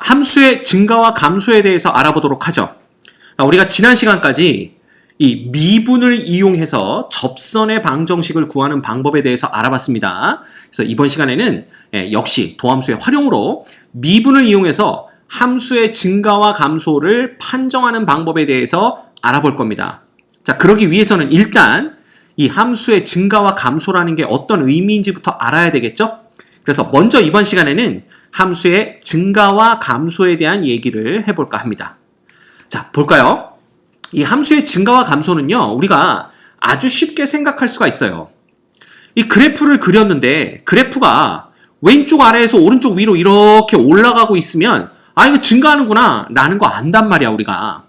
함수의 증가와 감소에 대해서 알아보도록 하죠. 아, 우리가 지난 시간까지 이 미분을 이용해서 접선의 방정식을 구하는 방법에 대해서 알아봤습니다. 그래서 이번 시간에는 예, 역시 도함수의 활용으로 미분을 이용해서 함수의 증가와 감소를 판정하는 방법에 대해서 알아볼 겁니다. 자, 그러기 위해서는 일단 이 함수의 증가와 감소라는 게 어떤 의미인지부터 알아야 되겠죠? 그래서 먼저 이번 시간에는 함수의 증가와 감소에 대한 얘기를 해볼까 합니다. 자, 볼까요? 이 함수의 증가와 감소는요, 우리가 아주 쉽게 생각할 수가 있어요. 이 그래프를 그렸는데, 그래프가 왼쪽 아래에서 오른쪽 위로 이렇게 올라가고 있으면, 아, 이거 증가하는구나, 라는 거 안단 말이야, 우리가.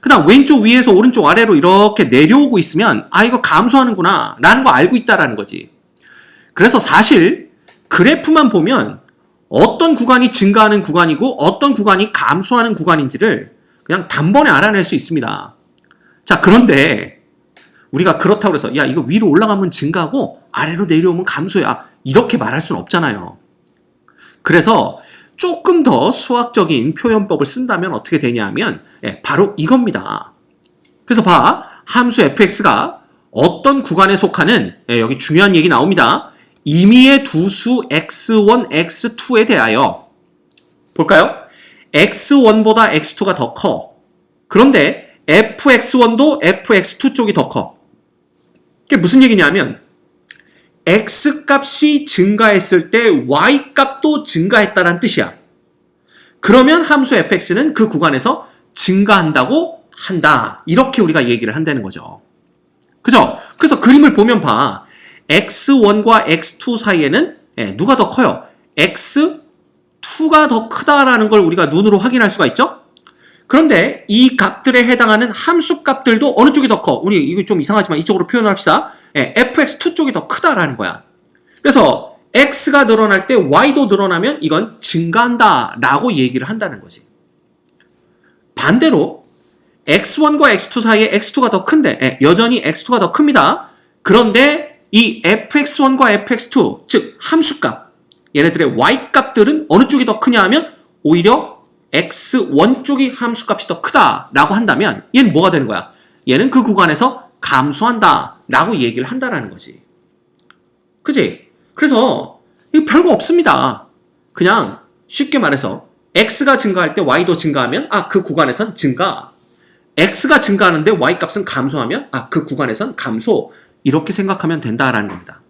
그 다음 왼쪽 위에서 오른쪽 아래로 이렇게 내려오고 있으면, 아, 이거 감소하는구나, 라는 거 알고 있다라는 거지. 그래서 사실, 그래프만 보면, 어떤 구간이 증가하는 구간이고, 어떤 구간이 감소하는 구간인지를 그냥 단번에 알아낼 수 있습니다. 자, 그런데 우리가 그렇다고 해서 야, 이거 위로 올라가면 증가하고 아래로 내려오면 감소야. 이렇게 말할 수는 없잖아요. 그래서 조금 더 수학적인 표현법을 쓴다면 어떻게 되냐 하면 예, 바로 이겁니다. 그래서 봐. 함수 fx가 어떤 구간에 속하는 예, 여기 중요한 얘기 나옵니다. 임의의 두 수 x1, x2에 대하여 볼까요? x1보다 x2가 더 커. 그런데 fx1도 fx2 쪽이 더 커. 이게 무슨 얘기냐면 x 값이 증가했을 때 y 값도 증가했다는 뜻이야. 그러면 함수 fx는 그 구간에서 증가한다고 한다. 이렇게 우리가 얘기를 한다는 거죠. 그죠? 그래서 그림을 보면 봐. X1과 x2 사이에는 예, 누가 더 커요? x 2가 더 크다라는 걸 우리가 눈으로 확인할 수가 있죠? 그런데 이 값들에 해당하는 함수 값들도 어느 쪽이 더 커? 우리 이거 좀 이상하지만 이쪽으로 표현합시다. 예, fx2 쪽이 더 크다라는 거야. 그래서 x가 늘어날 때 y도 늘어나면 이건 증가한다라고 얘기를 한다는 거지. 반대로 x1과 x2 사이에 x2가 더 큰데 예, 여전히 x2가 더 큽니다. 그런데 이 fx1과 fx2 즉 함수값 얘네들의 y 값들은 어느 쪽이 더 크냐 하면 오히려 x1 쪽이 함수값이 더 크다라고 한다면 얘는 뭐가 되는 거야? 얘는 그 구간에서 감소한다라고 얘기를 한다라는 거지. 그지? 그래서 이거 별거 없습니다. 그냥 쉽게 말해서 x가 증가할 때 y도 증가하면 아 그 구간에선 증가. x가 증가하는데 y 값은 감소하면 아 그 구간에선 감소. 이렇게 생각하면 된다라는 겁니다.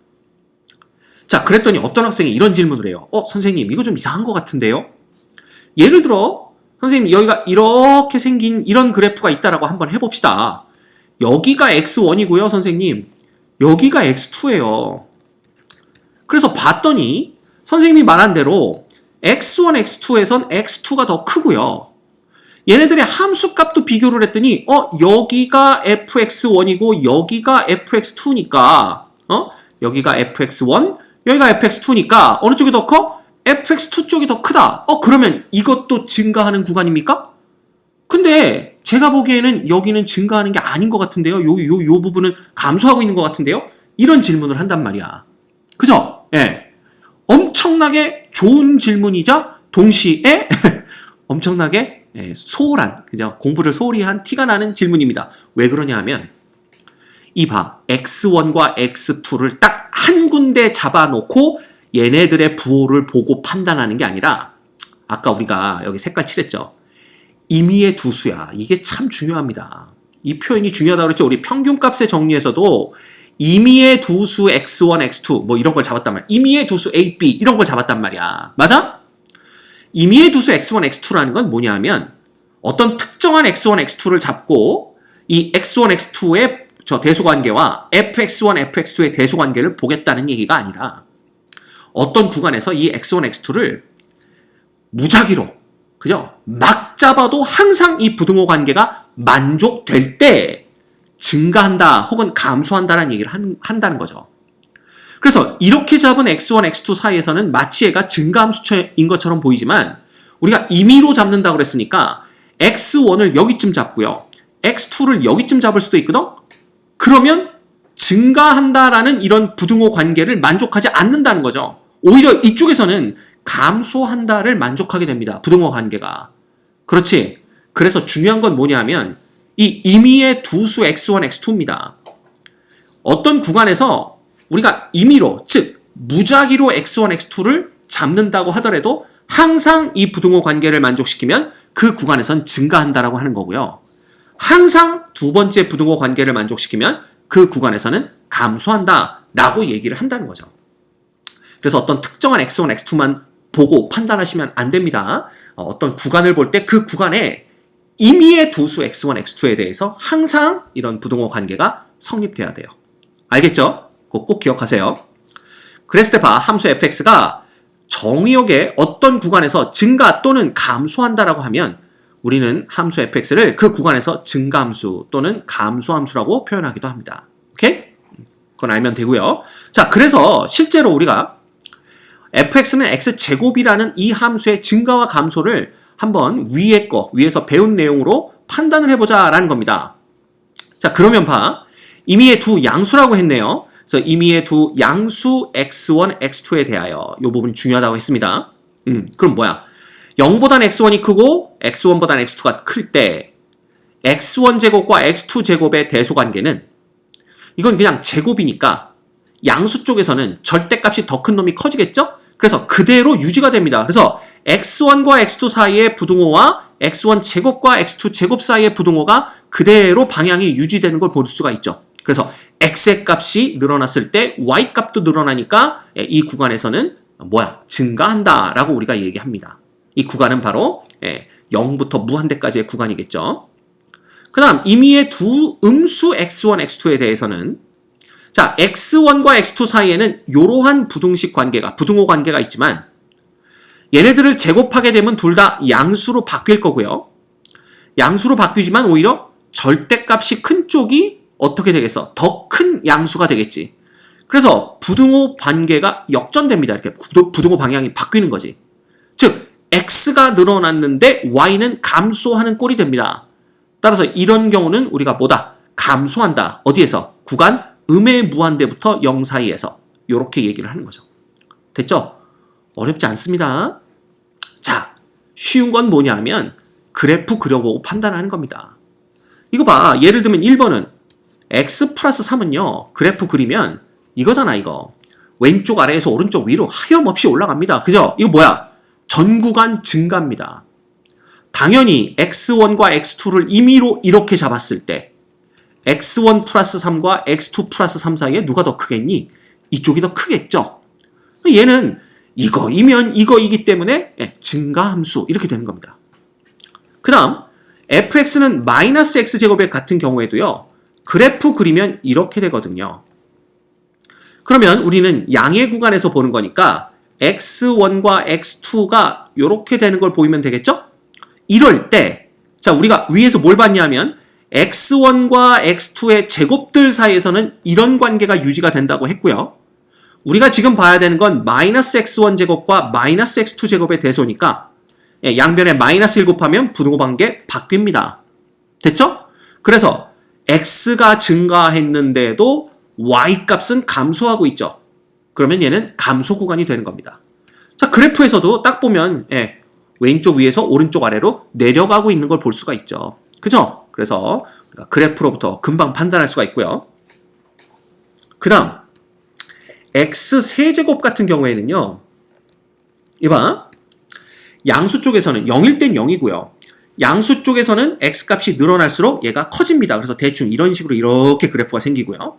자, 그랬더니 어떤 학생이 이런 질문을 해요. 어, 선생님, 이거 좀 이상한 것 같은데요? 예를 들어, 선생님, 여기가 이렇게 생긴 이런 그래프가 있다라고 한번 해봅시다. 여기가 x1이고요, 선생님. 여기가 x2예요. 그래서 봤더니, 선생님이 말한 대로 x1, x2에선 x2가 더 크고요. 얘네들의 함수 값도 비교를 했더니, 어, 여기가 fx1이고, 여기가 fx2니까, 어, 여기가 fx1, 여기가 fx2니까 어느 쪽이 더 커? fx2 쪽이 더 크다. 어 그러면 이것도 증가하는 구간입니까? 근데 제가 보기에는 여기는 증가하는 게 아닌 것 같은데요. 요, 요, 요 부분은 감소하고 있는 것 같은데요. 이런 질문을 한단 말이야. 그죠? 예. 엄청나게 좋은 질문이자 동시에 엄청나게 예, 소홀한, 그죠? 공부를 소홀히 한 티가 나는 질문입니다. 왜 그러냐 하면 이 봐. x1과 x2를 딱 한 군데 잡아놓고 얘네들의 부호를 보고 판단하는 게 아니라 아까 우리가 여기 색깔 칠했죠. 임의의 두 수야. 이게 참 중요합니다. 이 표현이 중요하다고 그랬죠. 우리 평균값의 정리에서도 임의의 두 수 x1, x2 뭐 이런 걸 잡았단 말이야. 임의의 두 수 a, b 이런 걸 잡았단 말이야. 맞아? 임의의 두수 x1, x2라는 건 뭐냐 하면 어떤 특정한 x1, x2를 잡고 이 x1, x2의 저 대소관계와 fx1, fx2의 대소관계를 보겠다는 얘기가 아니라 어떤 구간에서 이 x1, x2를 무작위로 그죠? 막 잡아도 항상 이 부등호 관계가 만족될 때 증가한다 혹은 감소한다라는 얘기를 한, 한다는 거죠. 그래서 이렇게 잡은 x1, x2 사이에서는 마치 얘가 증가함수인 것처럼 보이지만 우리가 임의로 잡는다 그랬으니까 x1을 여기쯤 잡고요. x2를 여기쯤 잡을 수도 있거든? 그러면 증가한다라는 이런 부등호 관계를 만족하지 않는다는 거죠. 오히려 이쪽에서는 감소한다를 만족하게 됩니다. 부등호 관계가. 그렇지. 그래서 중요한 건 뭐냐면 이 임의의 두 수 x1, x2입니다. 어떤 구간에서 우리가 임의로 즉 무작위로 x1, x2를 잡는다고 하더라도 항상 이 부등호 관계를 만족시키면 그 구간에선 증가한다라고 하는 거고요. 항상 두 번째 부등호 관계를 만족시키면 그 구간에서는 감소한다라고 얘기를 한다는 거죠. 그래서 어떤 특정한 x1, x2만 보고 판단하시면 안 됩니다. 어, 어떤 구간을 볼 때 그 구간에 임의의 두 수 x1, x2에 대해서 항상 이런 부등호 관계가 성립돼야 돼요. 알겠죠? 꼭 기억하세요. 그랬을 때 봐, 함수 fx가 정의역의 어떤 구간에서 증가 또는 감소한다라고 하면 우리는 함수 fx를 그 구간에서 증가함수 또는 감소함수라고 표현하기도 합니다. 오케이? 그건 알면 되고요. 자, 그래서 실제로 우리가 fx는 x제곱이라는 이 함수의 증가와 감소를 한번 위에 거, 위에서 배운 내용으로 판단을 해보자라는 겁니다. 자, 그러면 봐. 임의의 두 양수라고 했네요. 그래서 임의의 두 양수 x1, x2에 대하여 이 부분이 중요하다고 했습니다. 음, 그럼 뭐야? 0보단 x1이 크고 x1보단 x2가 클 때 x1 제곱과 x2 제곱의 대소 관계는 이건 그냥 제곱이니까 양수 쪽에서는 절대값이 더 큰 놈이 커지겠죠? 그래서 그대로 유지가 됩니다. 그래서 x1과 x2 사이의 부등호와 x1 제곱과 x2 제곱 사이의 부등호가 그대로 방향이 유지되는 걸 볼 수가 있죠. 그래서 x의 값이 늘어났을 때 y 값도 늘어나니까 이 구간에서는 뭐야 증가한다라고 우리가 얘기합니다. 이 구간은 바로 0부터 무한대까지의 구간이겠죠. 그 다음 임의의 두 음수 x1, x2에 대해서는 자 x1과 x2 사이에는 이러한 부등식 관계가 부등호 관계가 있지만 얘네들을 제곱하게 되면 둘 다 양수로 바뀔 거고요. 양수로 바뀌지만 오히려 절대값이 큰 쪽이 어떻게 되겠어? 더 큰 양수가 되겠지. 그래서 부등호 관계가 역전됩니다. 이렇게 부등호 방향이 바뀌는 거지. 즉 x가 늘어났는데 y는 감소하는 꼴이 됩니다. 따라서 이런 경우는 우리가 뭐다? 감소한다. 어디에서? 구간 음의 무한대부터 0 사이에서 이렇게 얘기를 하는 거죠. 됐죠? 어렵지 않습니다. 자, 쉬운 건 뭐냐면 그래프 그려보고 판단하는 겁니다. 이거 봐. 예를 들면 1번은 x 플러스 3은요. 그래프 그리면 이거잖아 이거. 왼쪽 아래에서 오른쪽 위로 하염없이 올라갑니다. 그죠? 이거 뭐야? 전 구간 증가입니다. 당연히 x1과 x2를 임의로 이렇게 잡았을 때 x1 플러스 3과 x2 플러스 3 사이에 누가 더 크겠니? 이쪽이 더 크겠죠? 얘는 이거이면 이거이기 때문에 예, 증가함수 이렇게 되는 겁니다. 그 다음 fx는 마이너스 x제곱의 같은 경우에도요. 그래프 그리면 이렇게 되거든요. 그러면 우리는 양의 구간에서 보는 거니까 x1과 x2가 이렇게 되는 걸 보이면 되겠죠? 이럴 때, 자, 우리가 위에서 뭘 봤냐면, x1과 x2의 제곱들 사이에서는 이런 관계가 유지가 된다고 했고요. 우리가 지금 봐야 되는 건 마이너스 x1 제곱과 마이너스 x2 제곱의 대소니까 예, 양변에 마이너스 1 곱하면 부등호 관계 바뀝니다. 됐죠? 그래서 x가 증가했는데도 y 값은 감소하고 있죠. 그러면 얘는 감소 구간이 되는 겁니다. 자, 그래프에서도 딱 보면 예, 왼쪽 위에서 오른쪽 아래로 내려가고 있는 걸 볼 수가 있죠. 그죠? 그래서 그래프로부터 금방 판단할 수가 있고요. 그 다음 x 세제곱 같은 경우에는요. 이봐 양수 쪽에서는 0일 땐 0이고요. 양수 쪽에서는 x 값이 늘어날수록 얘가 커집니다. 그래서 대충 이런 식으로 이렇게 그래프가 생기고요.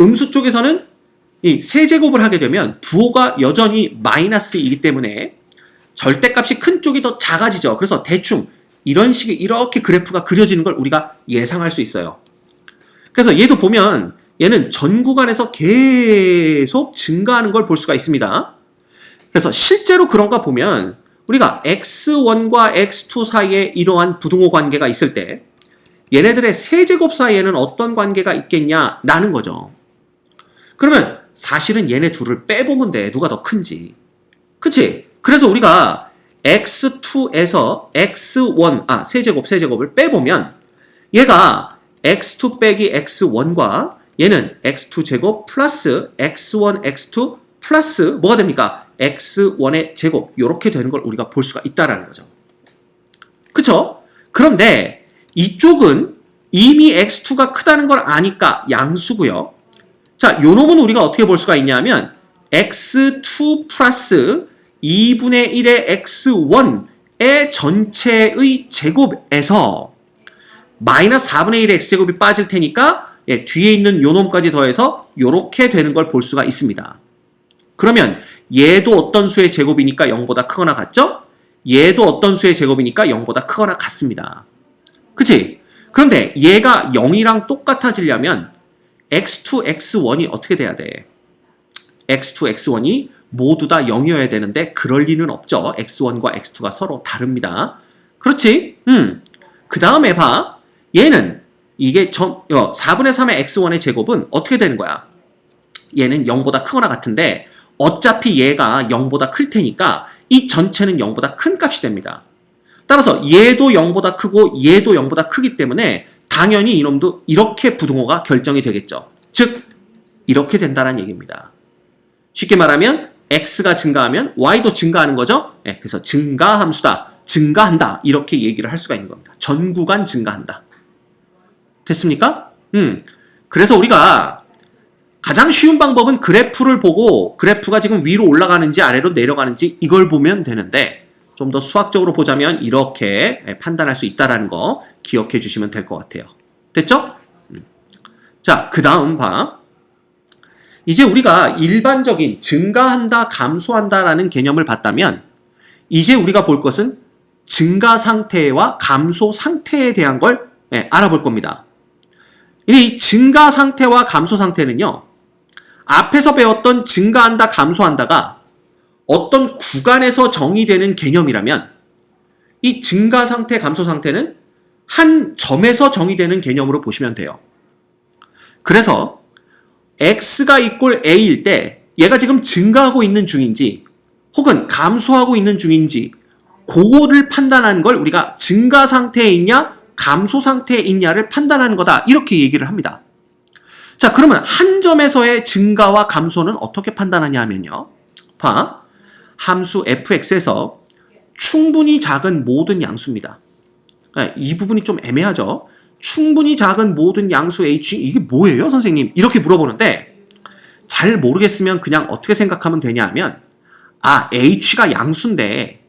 음수 쪽에서는 이 세제곱을 하게 되면 부호가 여전히 마이너스이기 때문에 절대값이 큰 쪽이 더 작아지죠. 그래서 대충 이런 식의 이렇게 그래프가 그려지는 걸 우리가 예상할 수 있어요. 그래서 얘도 보면 얘는 전 구간에서 계속 증가하는 걸 볼 수가 있습니다. 그래서 실제로 그런가 보면 우리가 x1과 x2 사이에 이러한 부등호 관계가 있을 때 얘네들의 세제곱 사이에는 어떤 관계가 있겠냐라는 거죠. 그러면 사실은 얘네 둘을 빼보면 돼. 누가 더 큰지. 그치? 그래서 우리가 x2에서 x1, 아, 세제곱, 세제곱을 빼보면 얘가 x2 빼기 x1과 얘는 x2 제곱 플러스 x1, x2 플러스 뭐가 됩니까? X1의 제곱 이렇게 되는 걸 우리가 볼 수가 있다라는 거죠. 그쵸? 그런데 이쪽은 이미 x2가 크다는 걸 아니까 양수고요. 자, 요 놈은 우리가 어떻게 볼 수가 있냐면 x2 플러스 2분의 1의 x1의 전체의 제곱에서 마이너스 4분의 1의 x제곱이 빠질 테니까 예, 뒤에 있는 요 놈까지 더해서 요렇게 되는 걸 볼 수가 있습니다. 그러면 얘도 어떤 수의 제곱이니까 0보다 크거나 같죠? 얘도 어떤 수의 제곱이니까 0보다 크거나 같습니다. 그치? 그런데 얘가 0이랑 똑같아지려면 x2, x1이 어떻게 돼야 돼? x2, x1이 모두 다 0이어야 되는데 그럴 리는 없죠. x1과 x2가 서로 다릅니다. 그렇지? 음. 그 다음에 봐. 얘는 이게 점, 어, 4분의 3의 x1의 제곱은 어떻게 되는 거야? 얘는 0보다 크거나 같은데 어차피 얘가 0보다 클 테니까 이 전체는 0보다 큰 값이 됩니다. 따라서 얘도 0보다 크고 얘도 0보다 크기 때문에 당연히 이놈도 이렇게 부등호가 결정이 되겠죠. 즉 이렇게 된다는 얘기입니다. 쉽게 말하면 x가 증가하면 y도 증가하는 거죠. 네, 그래서 증가 함수다. 증가한다. 이렇게 얘기를 할 수가 있는 겁니다. 전 구간 증가한다. 됐습니까? 음. 그래서 우리가 가장 쉬운 방법은 그래프를 보고 그래프가 지금 위로 올라가는지 아래로 내려가는지 이걸 보면 되는데 좀 더 수학적으로 보자면 이렇게 판단할 수 있다라는 거 기억해 주시면 될 것 같아요. 됐죠? 음. 자, 그 다음 봐. 이제 우리가 일반적인 증가한다, 감소한다라는 개념을 봤다면 이제 우리가 볼 것은 증가 상태와 감소 상태에 대한 걸 예, 알아볼 겁니다. 이 증가 상태와 감소 상태는요, 앞에서 배웠던 증가한다, 감소한다가 어떤 구간에서 정의되는 개념이라면 이 증가 상태, 감소 상태는 한 점에서 정의되는 개념으로 보시면 돼요. 그래서 x가 이꼴 a일 때 얘가 지금 증가하고 있는 중인지 혹은 감소하고 있는 중인지 그거를 판단하는 걸 우리가 증가 상태에 있냐 감소 상태에 있냐를 판단하는 거다 이렇게 얘기를 합니다. 자 그러면 한 점에서의 증가와 감소는 어떻게 판단하냐 하면요. 봐 함수 fx에서 충분히 작은 모든 양수입니다. 네, 이 부분이 좀 애매하죠. 충분히 작은 모든 양수 h 이게 뭐예요 선생님? 이렇게 물어보는데 잘 모르겠으면 그냥 어떻게 생각하면 되냐 하면 아 h가 양수인데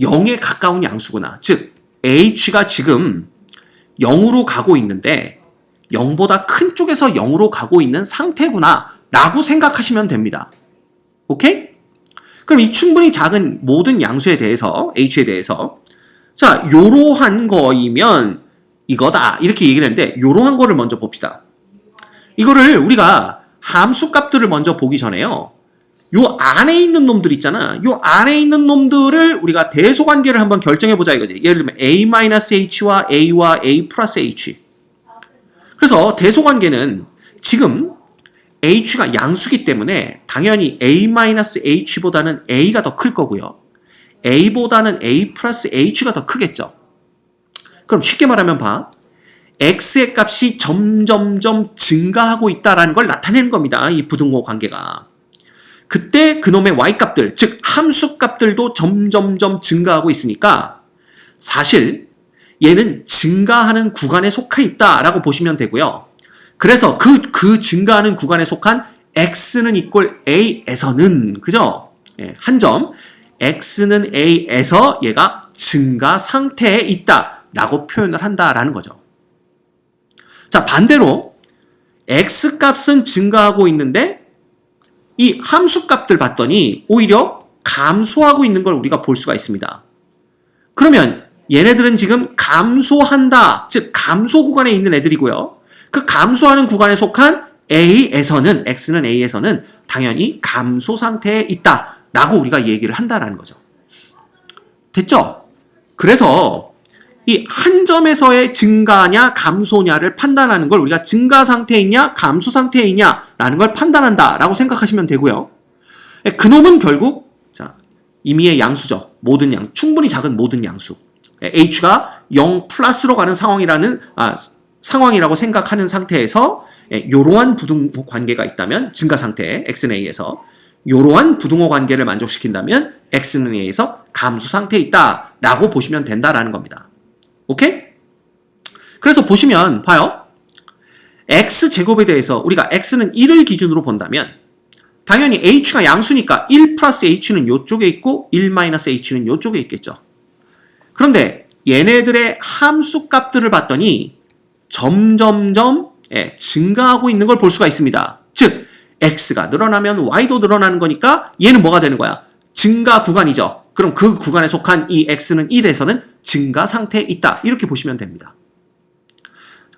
0에 가까운 양수구나. 즉 h가 지금 0으로 가고 있는데 0보다 큰 쪽에서 0으로 가고 있는 상태구나 라고 생각하시면 됩니다. 오케이? 그럼 이 충분히 작은 모든 양수에 대해서 h에 대해서 자 요러한 거이면 이거다 이렇게 얘기를 했는데 요러한 거를 먼저 봅시다. 이거를 우리가 함수 값들을 먼저 보기 전에요. 요 안에 있는 놈들 있잖아. 요 안에 있는 놈들을 우리가 대소관계를 한번 결정해 보자 이거지. 예를 들면 a-h와 a와 a 플러스 h. 그래서 대소관계는 지금 h가 양수기 때문에 당연히 a-h보다는 a가 더 클 거고요. a보다는 a 플러스 h가 더 크겠죠. 그럼 쉽게 말하면 봐. x의 값이 점점점 증가하고 있다라는 걸 나타내는 겁니다. 이 부등호 관계가. 그때 그놈의 y 값들, 즉 함수 값들도 점점점 증가하고 있으니까 사실 얘는 증가하는 구간에 속해 있다라고 보시면 되고요. 그래서 그, 그 증가하는 구간에 속한 x는 이꼴 a에서는, 그죠? 예, 한 점, x는 a에서 얘가 증가 상태에 있다 라고 표현을 한다라는 거죠. 자, 반대로 x 값은 증가하고 있는데 이 함수 값들 봤더니 오히려 감소하고 있는 걸 우리가 볼 수가 있습니다. 그러면 얘네들은 지금 감소한다, 즉 감소 구간에 있는 애들이고요. 그 감소하는 구간에 속한 A에서는 X는 A에서는 당연히 감소 상태에 있다 라고 우리가 얘기를 한다라는 거죠. 됐죠? 그래서 이 한 점에서의 증가냐 감소냐를 판단하는 걸 우리가 증가 상태에 있냐 감소 상태에 있냐라는 걸 판단한다라고 생각하시면 되고요. 예, 그놈은 결국 자 임의의 양수죠. 모든 양 충분히 작은 모든 양수. 예, h가 0 플러스로 가는 상황이라는 아, 상황이라고 생각하는 상태에서 예, 이러한 부등 관계가 있다면 증가 상태 x는 a에서 이러한 부등호 관계를 만족시킨다면 x는 a에서 감소 상태에 있다라고 보시면 된다라는 겁니다. 오케이? 그래서 보시면 봐요. x 제곱에 대해서 우리가 x는 1을 기준으로 본다면 당연히 h가 양수니까 1 플러스 h는 이쪽에 있고 1 마이너스 h는 이쪽에 있겠죠. 그런데 얘네들의 함수 값들을 봤더니 점점점 예, 증가하고 있는 걸 볼 수가 있습니다. 즉 x가 늘어나면 y도 늘어나는 거니까 얘는 뭐가 되는 거야? 증가 구간이죠. 그럼 그 구간에 속한 이 x는 1에서는 증가 상태에 있다. 이렇게 보시면 됩니다.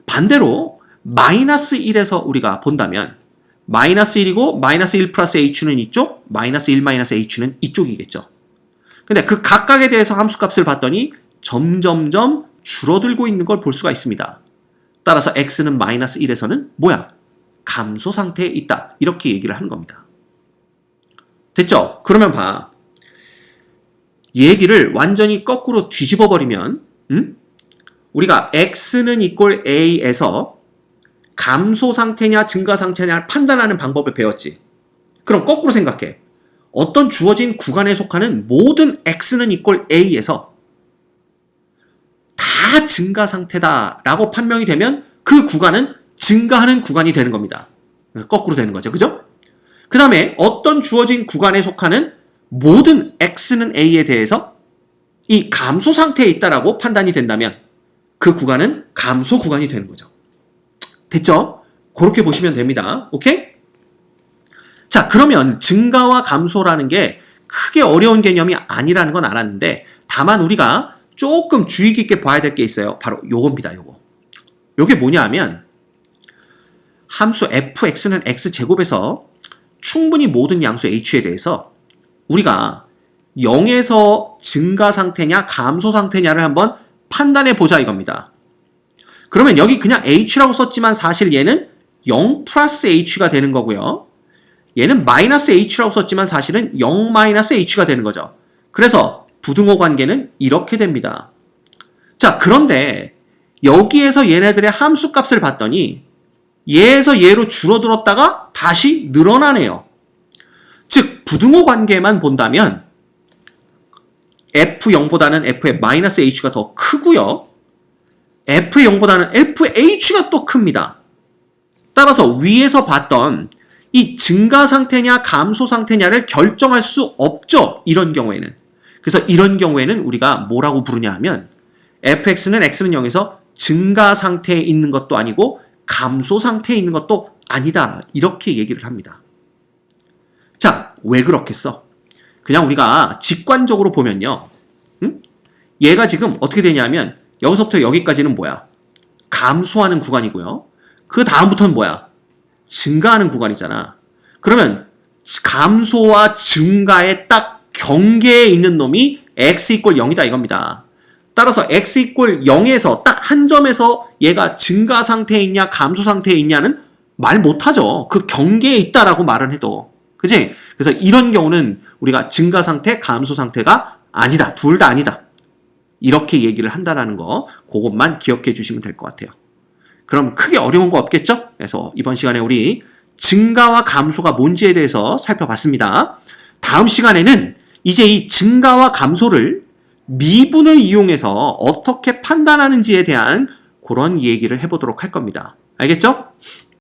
반대로 마이너스 1에서 우리가 본다면 마이너스 1이고 마이너스 1 플러스 h는 이쪽, 마이너스 1 마이너스 h는 이쪽이겠죠. 근데 그 각각에 대해서 함수값을 봤더니 점점점 줄어들고 있는 걸 볼 수가 있습니다. 따라서 x는 마이너스 1에서는 뭐야? 감소 상태에 있다. 이렇게 얘기를 하는 겁니다. 됐죠? 그러면 봐. 얘기를 완전히 거꾸로 뒤집어 버리면 음? 우리가 x는 이꼴 a에서 감소 상태냐 증가 상태냐를 판단하는 방법을 배웠지. 그럼 거꾸로 생각해. 어떤 주어진 구간에 속하는 모든 x는 이꼴 a에서 다 증가 상태다라고 판명이 되면 그 구간은 증가하는 구간이 되는 겁니다. 거꾸로 되는 거죠. 그죠? 그 다음에 어떤 주어진 구간에 속하는 모든 x는 a에 대해서 이 감소 상태에 있다라고 판단이 된다면 그 구간은 감소 구간이 되는 거죠. 됐죠? 그렇게 보시면 됩니다. 오케이? 자, 그러면 증가와 감소라는 게 크게 어려운 개념이 아니라는 건 알았는데 다만 우리가 조금 주의 깊게 봐야 될 게 있어요. 바로 요겁니다. 요거. 요게 뭐냐 하면 함수 fx는 x제곱에서 충분히 모든 양수 h에 대해서 우리가 0에서 증가 상태냐 감소 상태냐를 한번 판단해 보자 이겁니다. 그러면 여기 그냥 h라고 썼지만 사실 얘는 0 플러스 h가 되는 거고요. 얘는 마이너스 h라고 썼지만 사실은 0 마이너스 h가 되는 거죠. 그래서 부등호 관계는 이렇게 됩니다. 자, 그런데 여기에서 얘네들의 함수 값을 봤더니 얘에서 얘로 줄어들었다가 다시 늘어나네요. 즉, 부등호 관계만 본다면 F0보다는 F의 마이너스 H가 더 크고요. F0보다는 FH가 또 큽니다. 따라서 위에서 봤던 이 증가 상태냐 감소 상태냐를 결정할 수 없죠. 이런 경우에는. 그래서 이런 경우에는 우리가 뭐라고 부르냐 하면 fx는 x는 0에서 증가 상태에 있는 것도 아니고 감소 상태에 있는 것도 아니다. 이렇게 얘기를 합니다. 자, 왜 그렇겠어? 그냥 우리가 직관적으로 보면요. 응? 얘가 지금 어떻게 되냐면 여기서부터 여기까지는 뭐야? 감소하는 구간이고요. 그 다음부터는 뭐야? 증가하는 구간이잖아. 그러면 감소와 증가의 딱 경계에 있는 놈이 x 이꼴 0이다 이겁니다. 따라서 x 이꼴 0에서 딱 한 점에서 얘가 증가 상태에 있냐 감소 상태에 있냐는 말 못하죠. 그 경계에 있다라고 말은 해도. 그지? 그래서 이런 경우는 우리가 증가 상태, 감소 상태가 아니다. 둘 다 아니다. 이렇게 얘기를 한다라는 거 그것만 기억해 주시면 될 것 같아요. 그럼 크게 어려운 거 없겠죠? 그래서 이번 시간에 우리 증가와 감소가 뭔지에 대해서 살펴봤습니다. 다음 시간에는 이제 이 증가와 감소를 미분을 이용해서 어떻게 판단하는지에 대한 그런 얘기를 해보도록 할 겁니다. 알겠죠?